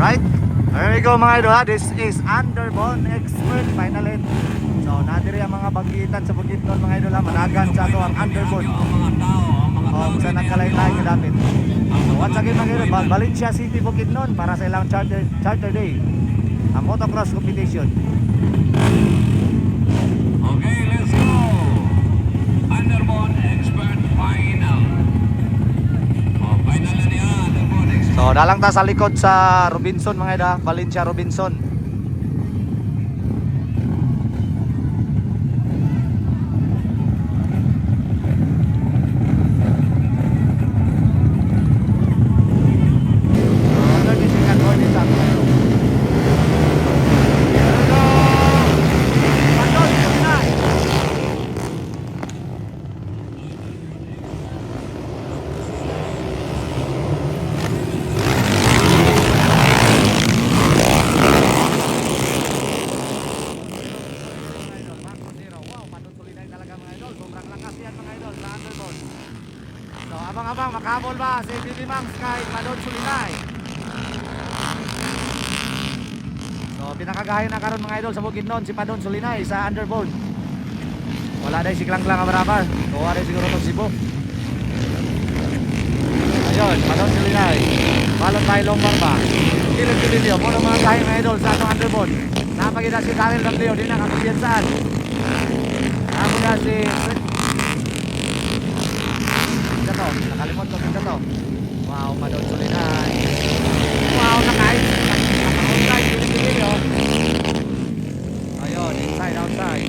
Alright? There we go mga idol ha. This is Underbone Expert finally. So, nadiri ang mga banggitan sa bukid nun mga idol ha. Managan sa ato ang Underbone. O, sa nagkalain-lain ka dapit. So, once again mga idol, Val- Valencia City bukid nun para sa ilang charter, charter day. Ang motocross competition. Okay, let's go. Underbone Expert Final. So, dalang ta sa likod sa Robinson mga idol ha. Valencia Robinson. Ano din sikat mo din sa mga idol? Hello! Panon, Pilipinas! mga idol, Marco Zero. Wow, patutuloy talaga mga idol. Sobrang lakas yan mga idol sa underbone. So, abang-abang, makahabol ba si Bibi Mangs kay Madon Sulinay? So, pinakagahay na karon mga idol sa bukid nun si Padon Sulinay sa underbone. Wala dahil si Klang Klang Abarabar. Kuha rin siguro itong Cebu. Ayun, Padon Sulinay. Balon tayo lombar ba? Kilid Pilipio, muna mga gahay mga idol sa atong underbone. Napagida si Daryl Gabriel, di na kakumpiyansaan. Napagida si... Ito to, nakalimot ko ito to. Wow, Padon Sulinay. Wow, nakain. Naka-outside, Kilid Pilipio. Ayun, inside, outside.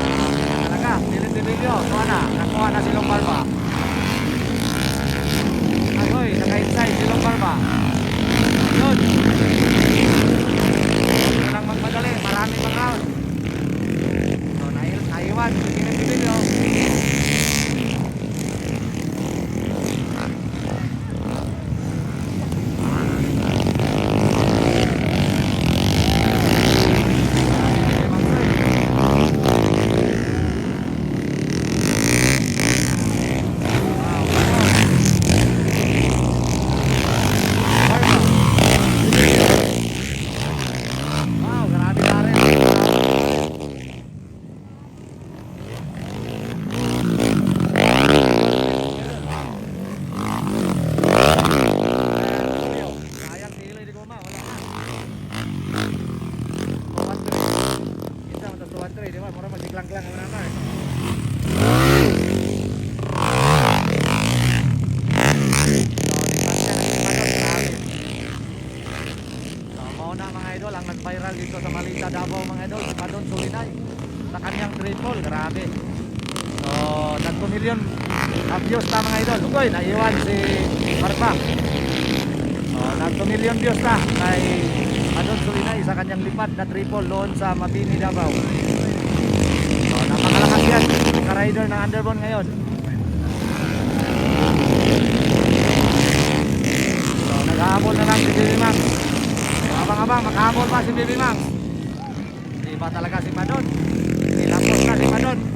Ah, talaga, Kilid Pilipio. Kuha na, nakuha na si Lombar ba? Agoy, naka-inside si Lombar ba? Yun. Huwag lang magmadali, maraming mga round. So, nai- naiwan, pinipilyo. Wow, grabe na rin. Sayang si Iloy di Goma, wala na. One three. Kita mo to one three, di ba? Mura magiklang-klang ang naman. So, di pa siya nagpanos, grabe. So, mauna mga idol, ang nag-viral dito sa Malita, Davao mga idol, si Padon Sulinay. Sa kanyang triple, grabe. So, nagpumilyon na views na mga idol. Ugoy, naiwan si Barba. So, nagpumilyon views na kay Padon Sulinay sa kanyang lipad na triple doon sa Mabini, Davao. So, napakalakas yan, ka-rider ng Underbone ngayon. So, naghahabol na lang si Bibi Max. Abang-abang, makahabol pa si Bibi Max. Iba talaga si Padon. Nilapos na si Padon.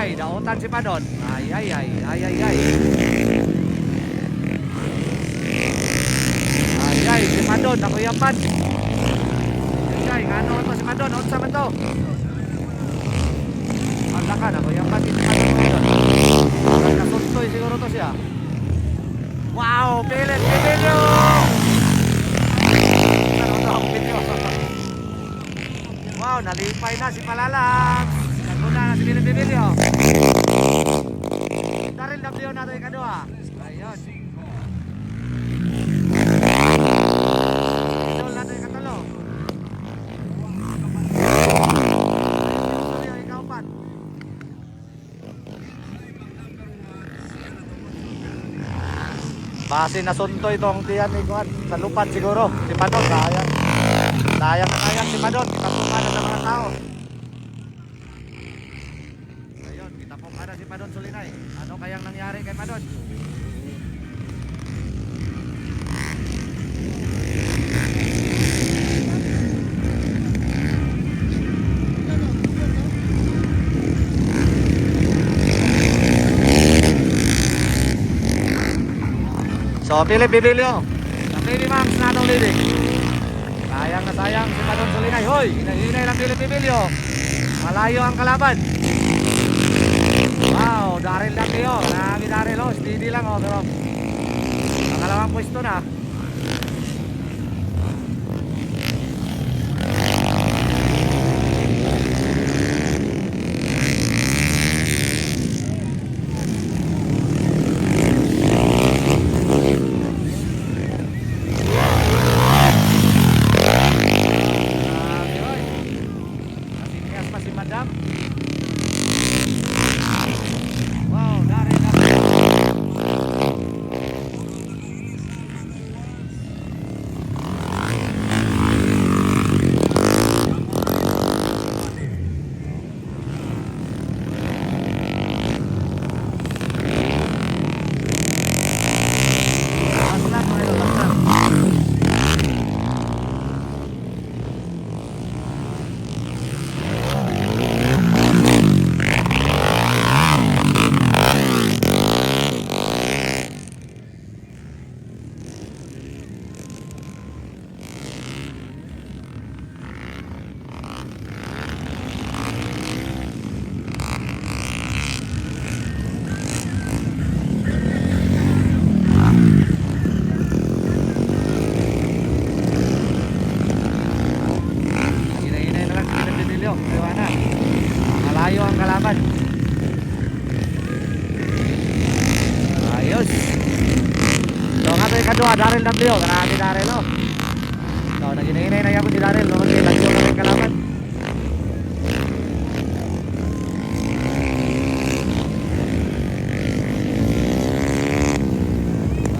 Ay, dautan si Padon. Ay, ay, ay, ay, ay, ay. Ay, ay, si Padon, nakuyapan. Ay, ay, ano to si Padon, unsa man to? Ang laka, nakuyapan si Padon. Nagkasuntoy siguro to siya. Wow, pilit, pilit Wow, nalipay na si Palalang. Na si Billy Bibilio. Daryl W natin yung kadua. Ayun. Idol natin yung katalo. Ayun, ikaw pat. Base na sunto itong tiyan ni Kuan sa lupad siguro. Si Padon, sayang. Sayang na sayang si Padon. Kitapong na sa mga tao. Ayun, kitapong na si Padon Sulinay. Ano kayang nangyari kay Padon? So, Philip Bibilio. Baby Mams na itong leading. Sayang na sayang si Padon Solinay. Hoy, hinahinay ng Philip Emilio. Malayo ang kalaban. Wow, Daryl Lantio. Marami Daryl, oh. Steady lang, oh. Pero, nakalawang pwesto na. Grabe, oy. Nasinias pa si Madam. Wow, Daryl Lantio. Last lap, mga idol, last lap. Hinay-hinay na lang si Philip Emilio. Ewan na. Malayo ang kalaban. Ayos. So nga tayo Daryl W. Karami Daryl, no? So, naghinay-hinay na yapon si Daryl. No? Kasi lagyo na yung kalaban.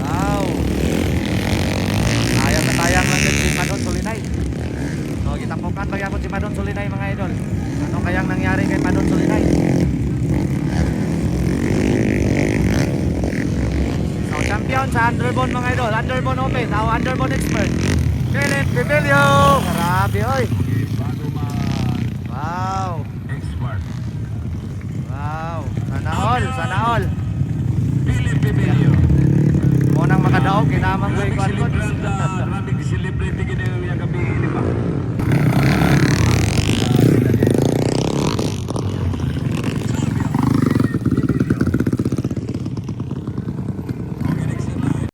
Wow. Sayang na sayang lang din si Madon Solinay. So, gitapukan ba yapon si Madon Solinay mga idol? Ano kayang nangyari kay Madon Solinay? So, champion sa Underbone mga idol. Underbone Open. Now, Underbone Expert. Philip Bibilio. Grabe, oy. Wow. Wow. Sana all. Sana all. Philip Emilio. Munang makadaog, kinamang ko Grabe ikuan ko. na, grabe